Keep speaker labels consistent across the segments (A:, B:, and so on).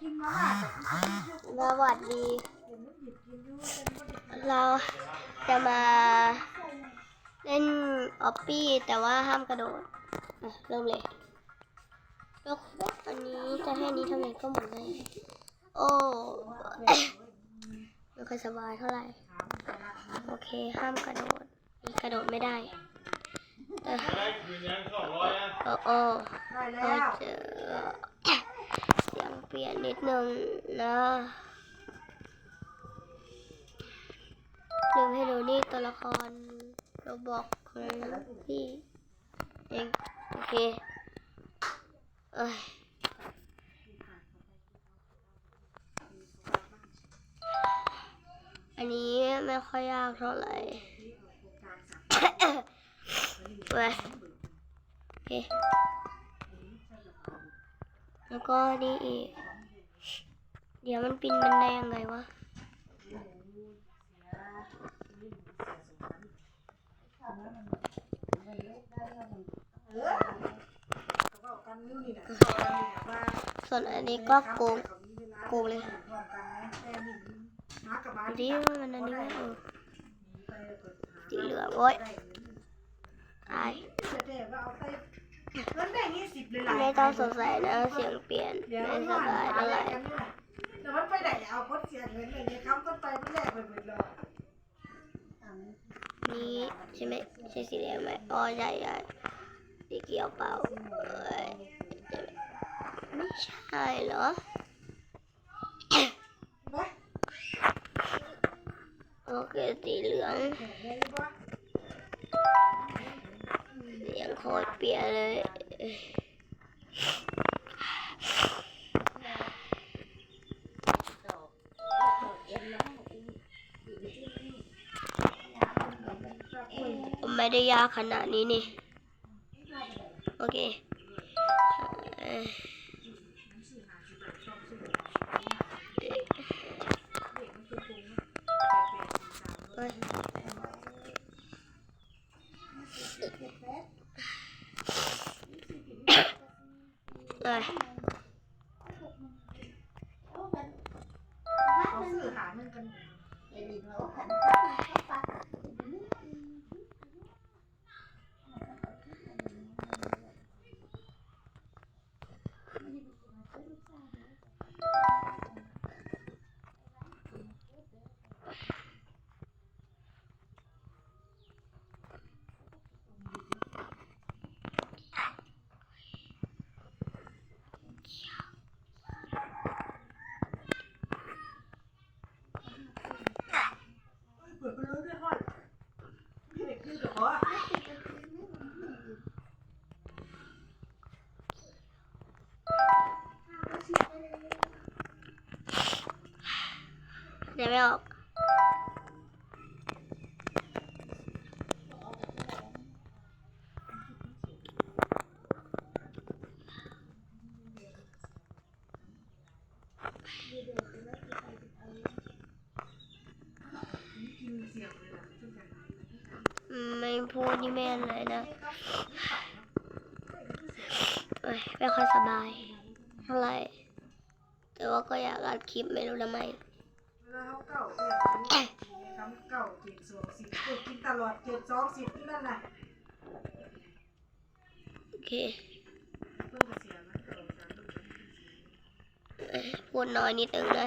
A: กินมาม่าแต่
B: สวัสดี
A: เรา
B: จะมาเล่นออปปี้แต่ว่าห้ามกระโดดอะเริ่มเลยยกอันนี้จะให้นี้ทำไงก็หมุนเลยโอ้ไม่ค่อยสบายเท่าไหร่ โอเคห้ามกระโดดกระโดดไม่ได้เออ
C: ได้คืนยังสออยอะ
B: โอ้โอ้
A: ได้
B: ก็
A: แล้ว
B: เจอ เปลี่ยนนิดนึงนะลืมให้ดูนี่ตัวละครเราบอกของพี่เองโอเค เอ้ยอันนี้ไม่ค่อยยากเท่าไหร่เว้ยโอเค แล้วก็นี่อีก เดี๋ยวมันปีนบันไดยังไงวะ ส่วนอันนี้ก็โกงโกงเลยดีมันอันนี้ไม่เออสีเหลืองโอ้ยตาย
A: แต่ว่าเอาไปเงินแบ่งยี่สิบเลยหลาย
B: ไม่ต้องสงสัยนะเสียงเปลี่ยน
A: เดี๋ยว
B: ไม่ส
A: ว่า
B: บายเท่าไหร่
A: กันนี่น่ะแต่มันไปไหนเอาคนเสียเงินเลยเนี่ยคำต้นไปมันแลกไปหมดเลย
B: นี่ใช่ไหมใช่สีแดงไหมอ๋อใช่ใช่สีเขียวเปล่าเอ้ยไม่ใช่เหรอ
A: ไป
B: โอเคสีเหลือง โคตรเปียเลย ไม่ได้ยากขนาดนี้นี่ โอเค เพี่
A: เด็กขึ้นกับพ่อ
B: เดี๋ยวไม่ออก
A: กินเสียงเลยล่ะทุกอย่าง
B: อืมไม่พูด นี่ไม่อะไรนะเอ้ยไม่ค่อยสบายเท่าไหร่แต่ว่าก็อยากอัดคลิปไม่รู้ทำไม
A: เวลาเขาเก่าเนี่ยคำเก่าเจ็ดสองสิบเจ็ดกินตลอดเจ็ดสองสิบที่นั่นน่ะ
B: โอเค
A: เพิ่งจะเสียนะเก่าสามสิบ
B: เอ้ยพูดน้อยนิดนึงนะ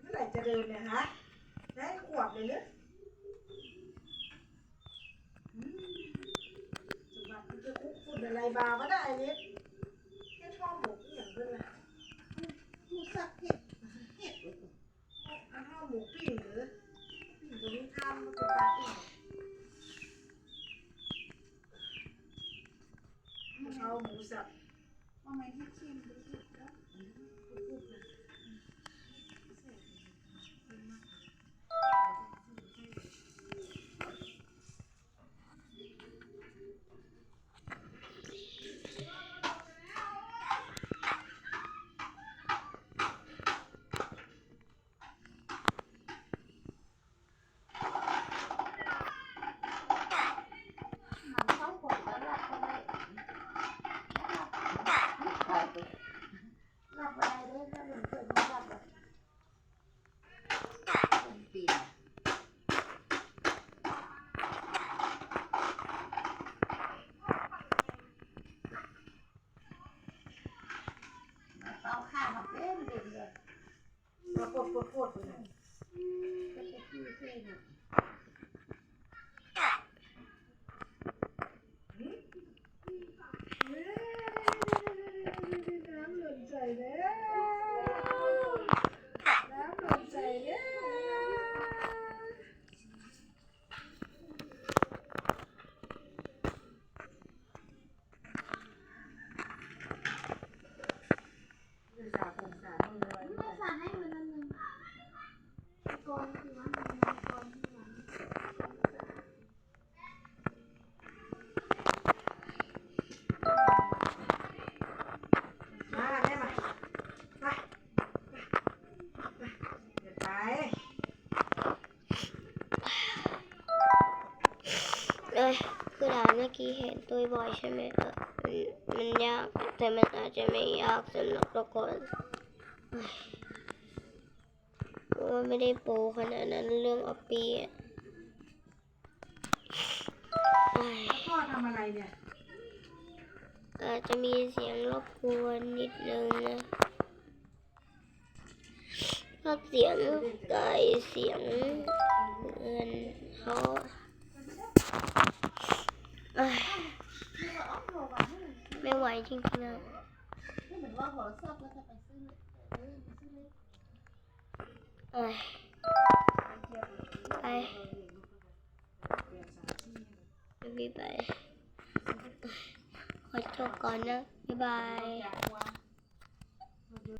A: เมื่อไหร่จะเดินเนี่ยฮะได้ขวบเลยเนี่ยอืม สมบัติมันจะคุกฝุ่นอะไรบามาได้เนี่ยแค่ชอบหมกอหย่างเพื่อนละ มา โคตรโคตรโคตรเลยน้ำหล่นใจแล้วน้ำหล่นใจแล้ว สาผมสามือไว้ด้วยมาแม่มาไปเดี๋ยว ไป
B: เอ้ยคือด่านเมื่อกี้เห็นตัวบ่อยใช่ไหมเออมันมันยากแต่มันอาจจะไม่ยากสำหรับทุกคนเอ้ยเพราะว่าไม่ได้โปรขนาดนั้นเรื่องออปปี้อะเอ้ย
A: พ่อทำอะไรเนี่ย
B: อาจจะมีเสียงรบกวนนิดนึงนะช อบเสียงไก่เสียงเงินเขาเอ้ยไม่ไหวจริงๆนะเอ้ยไปพี่ไปขอจบก่อนนะ บ๊ายบาย